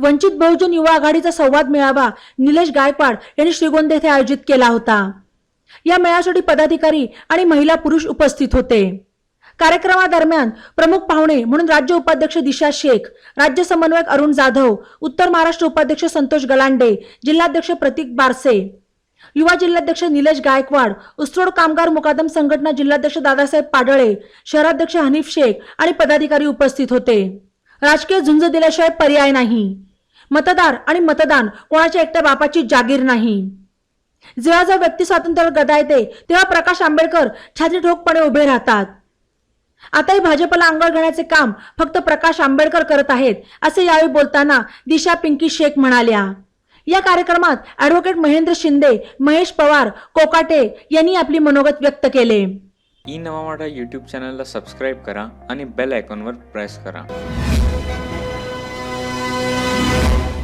वंचित बहुजन युवा आघाडीचा संवाद मेळावा निलेश गायकवाड यांनी श्रीगोंदे येथे आयोजित केला होता. या मेळाव्यासाठी पदाधिकारी आणि महिला पुरुष उपस्थित होते. कार्यक्रमादरम्यान प्रमुख पाहुणे म्हणून राज्य उपाध्यक्ष दिशा शेख राज्य समन्वयक अरुण जाधव उत्तर महाराष्ट्र उपाध्यक्ष संतोष गलांडे जिल्हाध्यक्ष प्रतीक बारसे युवा जिल्हाध्यक्ष निलेश गायकवाड उस्त्रोड कामगार मुकादम संघटना जिल्हाध्यक्ष दादासाहेब पाडळे शहराध्यक्ष हनीफ शेख आणि पदाधिकारी उपस्थित होते. राजकीय झुंज दिल्याशिवाय पर्याय नाही. मतदार आणि मतदान कोणाच्या एकट्या बापाची जागीर नाही. जेव्हा जेव्हा व्यक्ती स्वातंत्र्यावर गदा येते तेव्हा प्रकाश आंबेडकर छाती ठोकपणे उभे राहतात. आताही भाजपला अंगळ घेण्याचे काम फक्त प्रकाश आंबेडकर करत आहेत असे यावेळी बोलताना दिशा पिंकी शेख म्हणाल्या. या कार्यक्रमात ऍडव्होकेट महेंद्र शिंदे महेश पवार कोकाटे यांनी आपली मनोगत व्यक्त केले. ई नवा मराठा यूट्यूब चॅनलला सबस्क्राईब करा आणि बेल आयकॉनवर प्रेस करा.